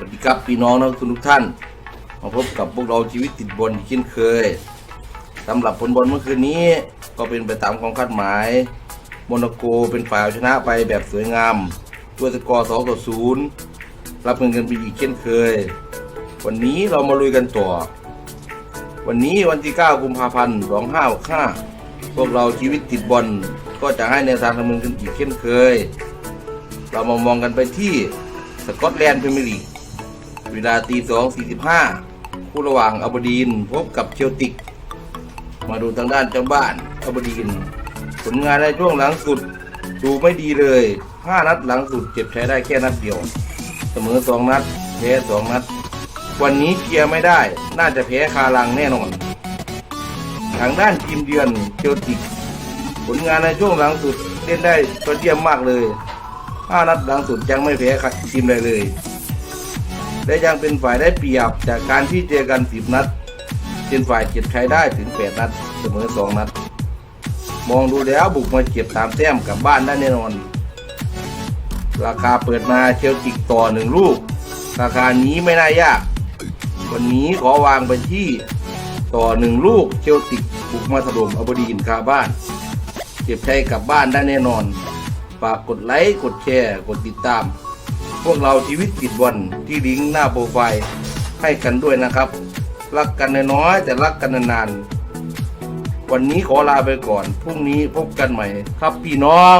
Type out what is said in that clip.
สวัสดีครับพี่น้องนักทุนทุกท่าน มาพบกับพวกเราชีวิตติดบอลอีกเช่นเคยสำหรับผลบอลเมื่อคืนนี้ก็เป็นไปตามความคาดหมายโมนาโกเป็นฝ่ายเอาชนะไปแบบสวยงามด้วยสกอร์2ต่อ0รับเงินกันไปอีกเช่นเคย วันนี้เรามาลุยกันต่อ วันนี้วันที่ 9 กุมภาพันธ์ 2565 พวกเราชีวิตติดบอลก็จะให้แนวทางดำเนินกันอีกเช่นเคย เรามามองกันไปที่สกอตแลนด์พรีเมียร์ลีก เวลาตีสองสี่สิบห้าคู่ระหว่างอับดีนพบกับเชลติก มาดูทางด้านเจ้าบ้านอับดีน ผลงานในช่วงหลังสุด ดูไม่ดีเลยห้านัดหลังสุดเจ็บใช้ได้แค่นัดเดียว เสมอสองนัด แพ้สองนัด วันนี้เคลียร์ไม่ได้ น่าจะแพ้คารังแน่นอน ทางด้านทีมเยือนเชลติก ผลงานในช่วงหลังสุดเล่นได้ยอดเยี่ยมมากเลยห้านัดหลังสุดยังไม่แพ้ทีมใดเลย และยังเป็นฝ่ายได้เปรียบจากการที่เจอกันสิบนัด เป็นฝ่ายเก็บใช้ได้ถึงแปดนัด เสมอสองนัด มองดูแล้วบุกมาเก็บตามแต้มกลับบ้านได้แน่นอน ราคาเปิดมาเชลติกต่อหนึ่งลูก ราคานี้ไม่น่ายาก วันนี้ขอวางไปที่ต่อหนึ่งลูกเชลติกบุกมาถล่มอบดีนคาบ้าน เก็บใช้กลับบ้านได้แน่นอน ฝากกดไลค์ กดแชร์ กดติดตาม วกเราชีวิตติดวันที่ลิงก์หน้าโปรไฟล์ให้กันด้วยนะครับ รักกันน้อยแต่รักกันนานๆวันนี้ขอลาไปก่อน พรุ่งนี้พบกันใหม่ ครับพี่น้อง